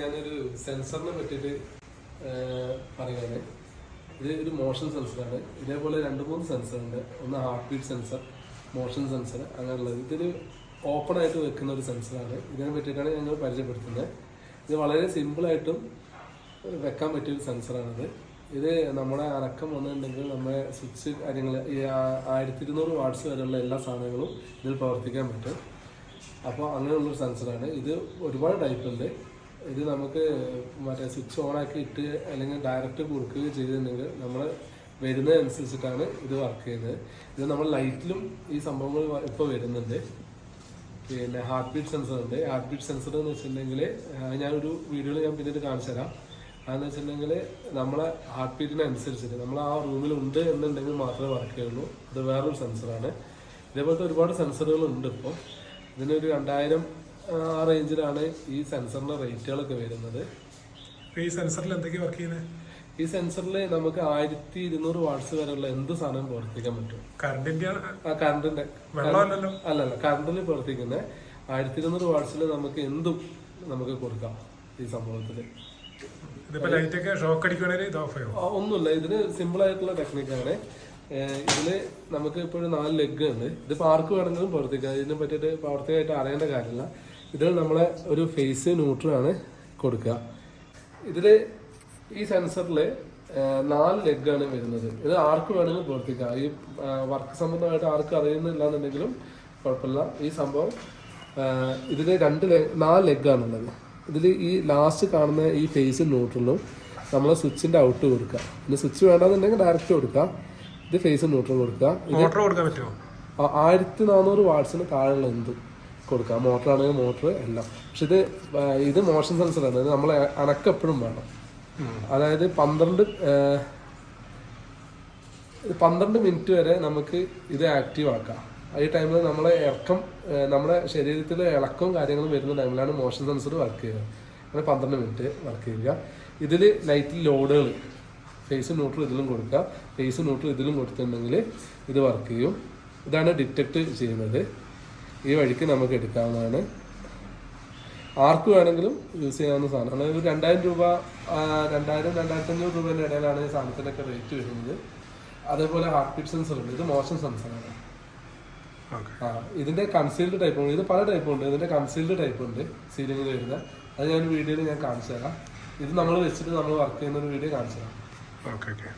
ഞാനൊരു സെൻസറിനെ പറ്റിയിട്ട് പറയുകയാണ് ഇത് ഒരു മോഷൻ സെൻസറാണ്. ഇതേപോലെ രണ്ട് മൂന്ന് സെൻസർ ഉണ്ട് ഒന്ന് heart beat sensor motion sensor അങ്ങനെയുള്ളത്. ഇതൊരു ഓപ്പൺ ആയിട്ട് വെക്കുന്ന ഒരു സെൻസറാണ്. ഇതിനെ പറ്റിയിട്ടാണ് ഞങ്ങൾ പരിചയപ്പെടുത്തുന്നത്. ഇത് വളരെ സിമ്പിളായിട്ടും വെക്കാൻ പറ്റിയ ഒരു സെൻസറാണിത്. ഇത് നമ്മുടെ അനക്കം വന്നിട്ടുണ്ടെങ്കിൽ നമ്മുടെ സ്വിച്ച് കാര്യങ്ങൾ ഈ ആയിരത്തി ഇരുന്നൂറ് വാട്ട്സ് വരെയുള്ള എല്ലാ സാധനങ്ങളും ഇതിൽ പ്രവർത്തിക്കാൻ പറ്റും. അപ്പോൾ അങ്ങനെയുള്ളൊരു സെൻസറാണ്. ഇത് ഒരുപാട് ടൈപ്പ് ഉണ്ട് ഇത് നമുക്ക് മറ്റേ സ്വിച്ച് ഓൺ ആക്കി ഇട്ട് അല്ലെങ്കിൽ ഡയറക്റ്റ് കൊടുക്കുകയോ ചെയ്തിട്ടുണ്ടെങ്കിൽ നമ്മൾ വരുന്നതനുസരിച്ചിട്ടാണ് ഇത് വർക്ക് ചെയ്യുന്നത്. ഇത് നമ്മൾ ലൈറ്റിലും ഈ സംഭവങ്ങൾ ഇപ്പോൾ വരുന്നുണ്ട്. പിന്നെ ഹാർട്ട് ബീറ്റ് സെൻസർ ഉണ്ട്. ഹാർട്ട് ബീറ്റ് സെൻസർ എന്ന് വെച്ചിട്ടുണ്ടെങ്കിൽ ഞാനൊരു വീഡിയോയിൽ ഞാൻ പിന്നീട് കാണിച്ചു തരാം. അതെന്ന് വെച്ചിട്ടുണ്ടെങ്കിൽ നമ്മളെ ഹാർട്ട് ബീറ്റിനനുസരിച്ചിട്ട് നമ്മൾ ആ റൂമിൽ ഉണ്ട് എന്നുണ്ടെങ്കിൽ മാത്രമേ വർക്ക് ചെയ്യുള്ളൂ. അത് വേറൊരു സെൻസറാണ് ഇതേപോലത്തെ ഒരുപാട് സെൻസറുകൾ ഉണ്ട് ഇപ്പോൾ ഇതിനൊരു രണ്ടായിരം ആ റേഞ്ചിലാണ് ഈ സെൻസറിന്റെ റേറ്റുകളൊക്കെ വരുന്നത്. ഈ സെൻസറിൽ എന്തൊക്കെയാ വർക്ക് ചെയ്യുന്നത് ഈ സെൻസറിൽ നമുക്ക് ആയിരത്തി ഇരുന്നൂറ് വാട്ട്സ് വരെയുള്ള എന്ത് സാധനം പ്രവർത്തിക്കാൻ പറ്റും. കറണ്ടിന്റെ ആ കറണ്ടിന്റെ അല്ലല്ല? കറണ്ടിൽ പ്രവർത്തിക്കുന്ന ആയിരത്തി ഇരുന്നൂറ് വാട്ട്സിൽ നമുക്ക് എന്തും നമുക്ക് കൊടുക്കാം ഈ സംഭവത്തിൽ ഒന്നുമില്ല. ഇതിന് സിമ്പിൾ ആയിട്ടുള്ള ടെക്നിക്കാണ് ഇതിൽ നമുക്ക് ഇപ്പോഴും നാല് ലെഗ് ഉണ്ട്. ഇത് പാർക്ക് വേണമെങ്കിലും പ്രവർത്തിക്കാം. ഇതിനെ പറ്റിയിട്ട് പ്രവർത്തികമായിട്ട് അറിയേണ്ട കാര്യമില്ല. ഇതിൽ നമ്മളെ ഒരു ഫേസ് ന്യൂട്രലാണ് കൊടുക്കുക. ഇതിൽ ഈ സെൻസറിൽ നാല് ലെഗാണ് വരുന്നത്. ഇത് ആർക്ക് വേണമെങ്കിലും പ്രവർത്തിക്കാം ഈ വർക്ക് സംബന്ധമായിട്ട് ആർക്കും അറിയുന്നില്ല എന്നുണ്ടെങ്കിലും കുഴപ്പമില്ല. ഈ സംഭവം ഇതിൽ രണ്ട് ലെഗ് നാല് ലെഗാണുള്ളത് ഇതിൽ ഈ ലാസ്റ്റ് കാണുന്ന ഈ ഫേസ് ന്യൂട്രലും നമ്മൾ സ്വിച്ചിന്റെ ഔട്ട് കൊടുക്കുക. പിന്നെ സ്വിച്ച് വേണ്ടാന്നുണ്ടെങ്കിൽ ഡയറക്റ്റ് കൊടുക്കുക. ഇത് ഫേസ് ന്യൂട്രൽ കൊടുക്കുക. ആയിരത്തി നാനൂറ് വാട്ട്സിന് താഴെയുള്ള എന്തും. കൊടുക്കാം മോട്ടർ ആണെങ്കിൽ മോട്ടർ എല്ലാം. പക്ഷെ ഇത് ഇത് മോഷൻ സെൻസറാണ് ഇത് നമ്മളെ അനക്കെപ്പോഴും വേണം. അതായത് പന്ത്രണ്ട് പന്ത്രണ്ട് മിനിറ്റ് വരെ നമുക്ക് ഇത് ആക്റ്റീവ് ആക്കാം. ഈ ടൈമിൽ നമ്മളെ ഇറക്കം നമ്മുടെ ശരീരത്തിലെ ഇളക്കവും കാര്യങ്ങളും വരുന്ന ടൈമിലാണ് മോഷൻ സെൻസർ വർക്ക് ചെയ്യുക. അങ്ങനെ പന്ത്രണ്ട് മിനിറ്റ് വർക്ക് ചെയ്യുക. ഇതിൽ ലൈറ്റിൽ ലോഡുകൾ ഫേസ് ന്യൂട്രൽ ഇതിലും കൊടുക്കുക. ഫേസ് ന്യൂട്രൽ ഇതിലും കൊടുത്തിട്ടുണ്ടെങ്കിൽ ഇത് വർക്ക് ചെയ്യും. ഇതാണ് ഡിറ്റക്ട് ചെയ്യുന്നത്. ഈ വഴിക്ക് നമുക്ക് എടുക്കാവുന്നതാണ്. ആർക്ക് വേണമെങ്കിലും യൂസ് ചെയ്യാവുന്ന സാധനമാണ് ഒരു രണ്ടായിരം രൂപ രണ്ടായിരം രണ്ടായിരത്തി അഞ്ഞൂറ് രൂപേന്റെ ഇടയിലാണ് ഈ സാധനത്തിനൊക്കെ റേറ്റ് വരുന്നത്. അതേപോലെ ഹാർട്ട് ബീറ്റ് സെൻസർ ഉണ്ട്. ഇത് മോശം സെൻസറാണ് ആ ഇതിന്റെ കൺസീൽഡ് ടൈപ്പ് ഉണ്ട്. ഇത് പല ടൈപ്പ് ഉണ്ട്. ഇതിന്റെ കൺസീൽഡ് ടൈപ്പ് ഉണ്ട് സീലിംഗിൽ വരുന്ന അത് ഞാൻ വീഡിയോയിൽ ഞാൻ കാണിച്ചു തരാം ഇത് നമ്മൾ വെച്ചിട്ട് നമ്മൾ വർക്ക് ചെയ്യുന്ന ഒരു വീഡിയോ കാണിച്ചു തരാം ഓക്കെ ഓക്കെ.